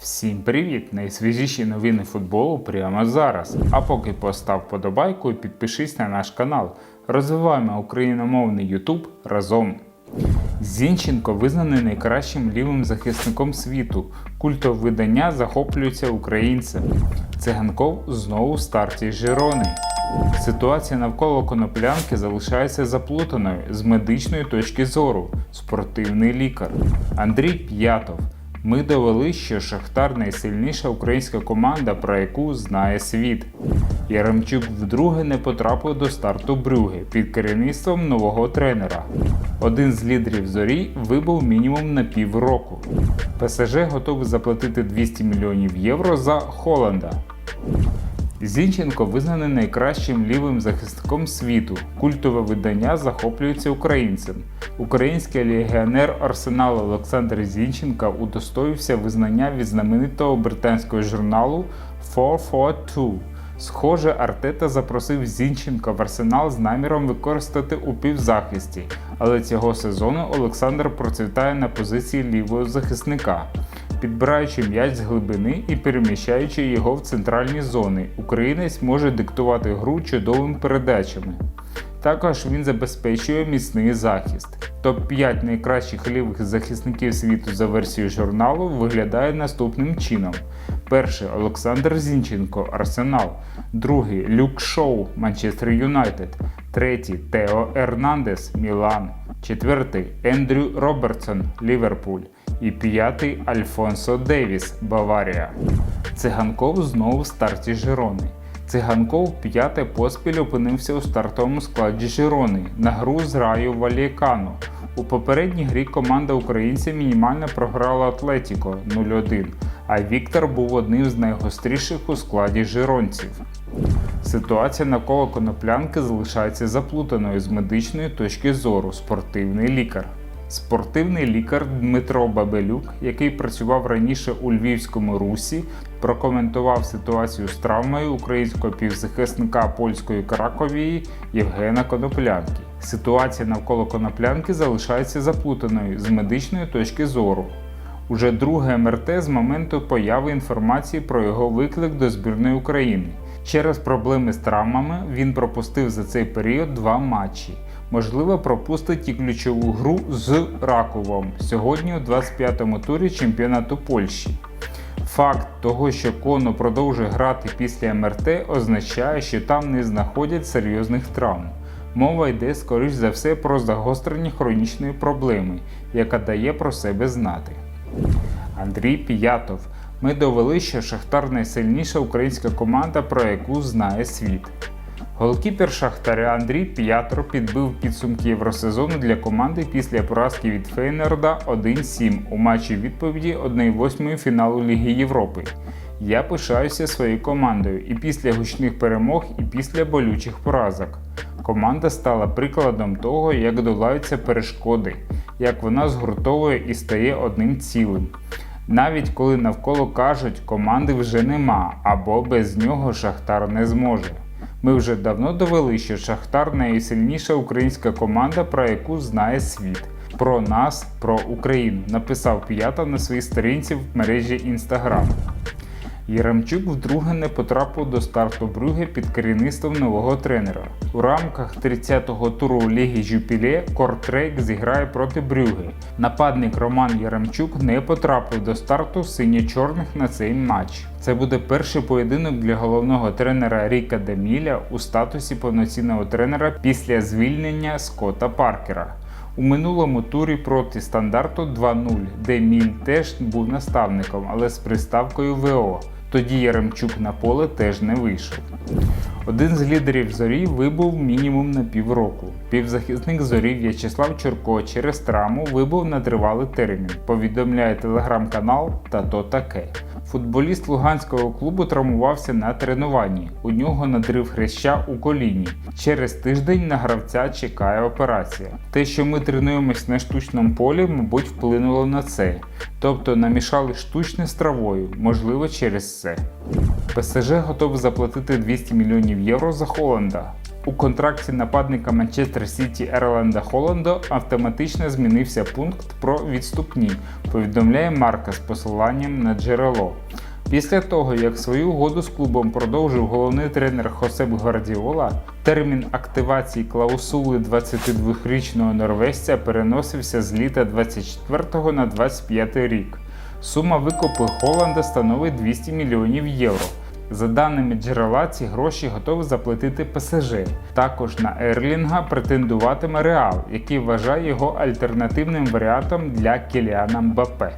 Всім привіт! Найсвіжіші новини футболу прямо зараз. А поки постав подобайку і підпишись на наш канал. Розвиваємо україномовний YouTube разом. Зінченко визнаний найкращим лівим захисником світу. Культове видання захоплюється українцем. Циганков знову в старті Жирони. Ситуація навколо коноплянки залишається заплутаною з медичної точки зору. Спортивний лікар Андрій П'ятов. Ми довели, що Шахтар найсильніша українська команда, про яку знає світ. Яремчук вдруге не потрапив до старту Брюги під керівництвом нового тренера. Один з лідерів зорі вибув мінімум на півроку. ПСЖ готовий заплатити 200 мільйонів євро за Холланда. Зінченко визнаний найкращим лівим захисником світу. Культове видання захоплюється українцем. Український легіонер Арсеналу Олександр Зінченка удостоївся визнання від знаменитого британського журналу 442. Схоже, Артета запросив Зінченка в арсенал з наміром використати у півзахисті, але цього сезону Олександр процвітає на позиції лівого захисника підбираючи м'яч з глибини і переміщаючи його в центральні зони, українець може диктувати гру чудовими передачами. Також він забезпечує міцний захист. Топ-5 найкращих лівих захисників світу за версією журналу виглядає наступним чином: перший Олександр Зінченко Арсенал, другий Люк Шоу Манчестер Юнайтед, третій Тео Ернандес Мілан, четвертий Ендрю Робертсон Ліверпуль і п'ятий Альфонсо Девіс Баварія. Циганков знову в старті Жирони. Циганков п'яте поспіль опинився у стартовому складі Жирони на гру з Раю Валієкану. У попередній грі команда українця мінімально програла Атлетіко 0-1, а Віктор був одним з найгостріших у складі жиронців. Ситуація навколо коноплянки залишається заплутаною з медичної точки зору спортивний лікар. Спортивний лікар Дмитро Бабелюк, який працював раніше у Львівському русі, прокоментував ситуацію з травмою українського півзахисника польської Краковії Євгена Коноплянки. Ситуація навколо коноплянки залишається заплутаною з медичної точки зору. Уже друге МРТ з моменту появи інформації про його виклик до збірної України. Через проблеми з травмами він пропустив за цей період два матчі. Можливо, пропустить і ключову гру з Раковом сьогодні у 25-му турі чемпіонату Польщі. Факт того, що Коно продовжує грати після МРТ, означає, що там не знаходять серйозних травм. Мова йде, скоріш за все, про загострення хронічної проблеми, яка дає про себе знати. Андрій П'ятов. Ми довели, що Шахтар найсильніша українська команда, про яку знає світ. Голкіпер Шахтаря Андрій П'ятро підбив підсумки Євросезону для команди після поразки від Фейнерда 1-7 у матчі відповіді 1-8 фіналу Ліги Європи. Я пишаюся своєю командою і після гучних перемог, і після болючих поразок. Команда стала прикладом того, як долаються перешкоди, як вона згуртовує і стає одним цілим. Навіть коли навколо кажуть, команди вже нема або без нього Шахтар не зможе. Ми вже давно довели, що Шахтар найсильніша українська команда, про яку знає світ. Про нас, про Україну, написав П'ята на своїй сторінці в мережі Instagram. Яремчук вдруге не потрапив до старту Брюге під керівництвом нового тренера. У рамках 30-го туру Ліги Жюпіле Кортрейк зіграє проти Брюге. Нападник Роман Яремчук не потрапив до старту синьо-чорних на цей матч. Це буде перший поєдинок для головного тренера Ріка Деміля у статусі повноцінного тренера після звільнення Скотта Паркера. У минулому турі проти стандарту 2-0, де Міль теж був наставником, але з приставкою ВО. Тоді Яремчук на поле теж не вийшов. Один з лідерів зорі вибув мінімум на півроку. Півзахисник зорі В'ячеслав Чурко через травму вибув на тривалий термін. Повідомляє телеграм-канал та то таке. Футболіст луганського клубу травмувався на тренуванні. У нього надрив хреща у коліні. Через тиждень на гравця чекає операція. Те, що ми тренуємось на штучному полі, мабуть, вплинуло на це. Тобто намішали штучне з травою, можливо, через це. ПСЖ готовий заплатити 200 мільйонів євро за Холланда. У контракті нападника Манчестер Сіті Ерланда Холланда автоматично змінився пункт про відступні, повідомляє Марка з посиланням на джерело. Після того, як свою угоду з клубом продовжив головний тренер Хосеп Гвардіола, термін активації клаусули 22-річного норвежця переносився з літа 24 на 25 рік. Сума викупу Холланда становить 200 мільйонів євро. За даними джерела, ці гроші готові заплатити ПСЖ. Також на Ерлінга претендуватиме Реал, який вважає його альтернативним варіантом для Кіліана Мбаппе.